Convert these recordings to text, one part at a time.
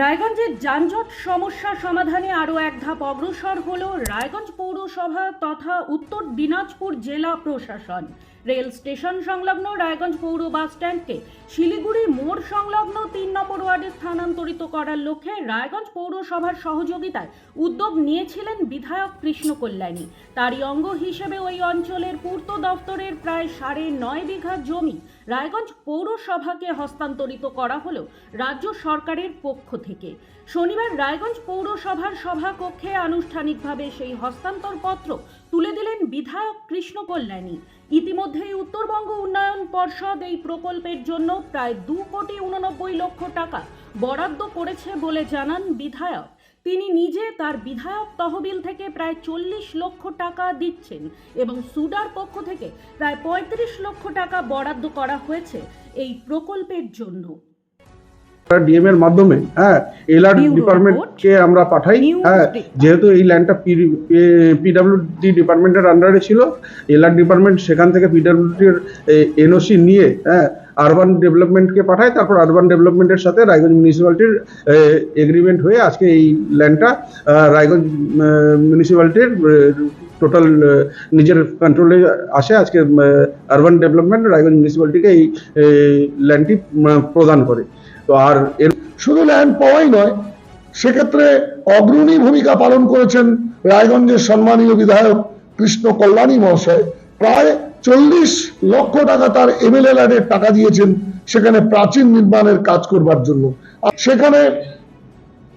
রায়গঞ্জের যানজট সমস্যা সমাধানে আরও এক ধাপ অগ্রসর হল রায়গঞ্জ পৌরসভা তথা উত্তর দিনাজপুর জেলা প্রশাসন। রেল স্টেশন সংলগ্ন রায়গঞ্জ পৌর বাস স্ট্যান্ডকে শিলিগুড়ি মোড় সংলগ্ন তিন নম্বর ওয়ার্ডে স্থানান্তরিত করার লক্ষ্যে রায়গঞ্জ পৌরসভার সহযোগিতায় উদ্যোগ নিয়েছিলেন বিধায়ক কৃষ্ণ কল্যাণী। তারই অঙ্গ হিসেবে ওই অঞ্চলের পূর্ত দফতরের প্রায় সাড়ে নয় বিঘা জমি রায়গঞ্জ পৌরসভাকে হস্তান্তরিত করা হলো রাজ্য সরকারের পক্ষ থেকে। শনিবার রায়গঞ্জ পৌরসভার সভাকক্ষে আনুষ্ঠানিকভাবে সেই হস্তান্তরপত্র তুলে দিলেন বিধায়ক কৃষ্ণ কল্যাণী। ইতিমধ্যেই উত্তরবঙ্গ উন্নয়ন পর্ষদ এই প্রকল্পের জন্য প্রায় দু কোটি উননব্বই লক্ষ টাকা বরাদ্দ করেছে বলে জানান বিধায়ক। তিনি নিজে তার বিধায়ক তহবিল থেকে প্রায় চল্লিশ লক্ষ টাকা দিচ্ছেন এবং সুডার পক্ষ থেকে প্রায় পঁয়ত্রিশ লক্ষ টাকা বরাদ্দ করা হয়েছে এই প্রকল্পের জন্য। ডিএম এর মাধ্যমে হ্যাঁ এলআর ডিপার্টমেন্টকে আমরা পাঠাই হ্যাঁ যেহেতু এই ল্যান্ডটা পিডাব্লিউডি ডিপার্টমেন্টের আন্ডারে ছিল এলআর ডিপার্টমেন্ট সেখান থেকে পিডাব্লিউডির এনওসি নিয়ে হ্যাঁ আরবান ডেভেলপমেন্টকে পাঠায় তারপর আরবান ডেভেলপমেন্টের সাথে রায়গঞ্জ মিউনিসিপ্যালিটির এগ্রিমেন্ট হয়ে আজকে এই ল্যান্ডটা রায়গঞ্জ মিউনিসিপ্যালিটির টোটাল নিজের কন্ট্রোলে আসে আজকে আরবান ডেভেলপমেন্ট রায়গঞ্জ মিউনিসিপ্যালিটিকে এই ল্যান্ডটি প্রদান করে। তো আর এর শুধু ল্যান্ড পাওয়াই নয়, সেক্ষেত্রে অগ্রণী ভূমিকা পালন করেছেন রায়গঞ্জের সম্মানীয় বিধায়ক কৃষ্ণ কল্যাণী মহাশয়। প্রায় চল্লিশ লক্ষ টাকা তার এমএলএ ল্যান্ডের টাকা দিয়েছেন সেখানে প্রাচীন নির্মাণের কাজ করবার জন্য। আর সেখানে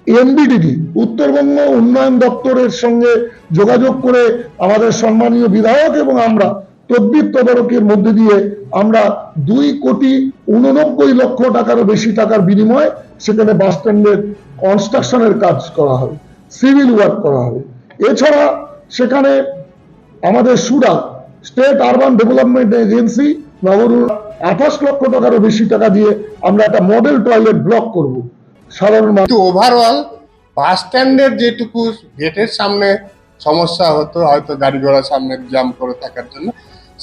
এমবিডিডি উত্তরবঙ্গ উন্নয়ন দপ্তরের সঙ্গে যোগাযোগ করে আমাদের সম্মানীয় বিধায়ক এবং আমরা তদ্বির তদারকির মধ্যে দিয়ে আমরা দুই কোটি উননব্বই লক্ষ টাকারও বেশি টাকার বিনিময়ে সেখানে বাস স্ট্যান্ডের কনস্ট্রাকশনের কাজ করা হবে সিভিল ওয়ার্ক করা হবে এছাড়া সেখানে আমাদের সুরা, স্টেট আরবান ডেভেলপমেন্ট এজেন্সি নবরুণ আঠাশ লক্ষ টাকারও বেশি টাকা দিয়ে আমরা একটা মডেল টয়লেট ব্লক করব। সাধারণ মানুষ ওভারঅল বাস স্ট্যান্ডের যেটুকু গেটের সামনে সমস্যা হতো, হয়তো গাড়ি ঘোড়া সামনে জ্যাম করে থাকার জন্য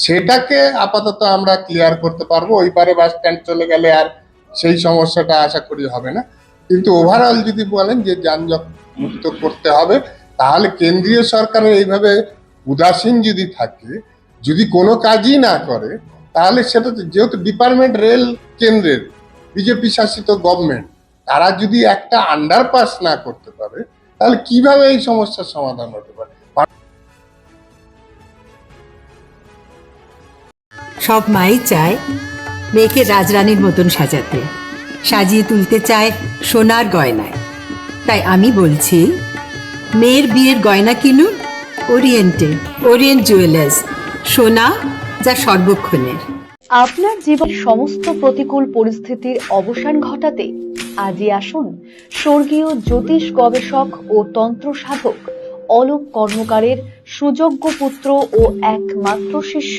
সেটাকে আপাতত আমরা ক্লিয়ার করতে পারব। ওই পারে বাস স্ট্যান্ড চলে গেলে আর সেই সমস্যাটা আশা করি হবে না। কিন্তু ওভারঅল যদি বলেন যে যানজট মুক্ত করতে হবে, তাহলে কেন্দ্রীয় সরকারের এইভাবে উদাসীন যদি থাকে, যদি কোনো কাজই না করে, তাহলে সেটা তো যেহেতু ডিপার্টমেন্ট রেল কেন্দ্রের বিজেপি শাসিত গভর্নমেন্ট তারা যদি একটা আন্ডারপাস না করতে পারে, তাহলে কীভাবে এই সমস্যার সমাধান হতে পারে? সব মাই চায় মেয়েকে রাজরানীর মতন সাজাতে। সাজিয়ে তুলতে চায় সোনার গয়নায়। তাই আমি বলছি, মেয়ের বিয়ের গয়না কিনুন, ওরিয়েন্টে, ওরিয়েন্ট জুয়েলার্স, সোনা যা সর্বক্ষণের। আপনার জীবন সমস্ত প্রতিকূল পরিস্থিতির অবসান ঘটাতে আজই আসুন স্বর্গীয় জ্যোতিষ গবেষক ও তন্ত্র সাধক অলোক কর্মকারের সুযোগ্য পুত্র ও একমাত্র শিষ্য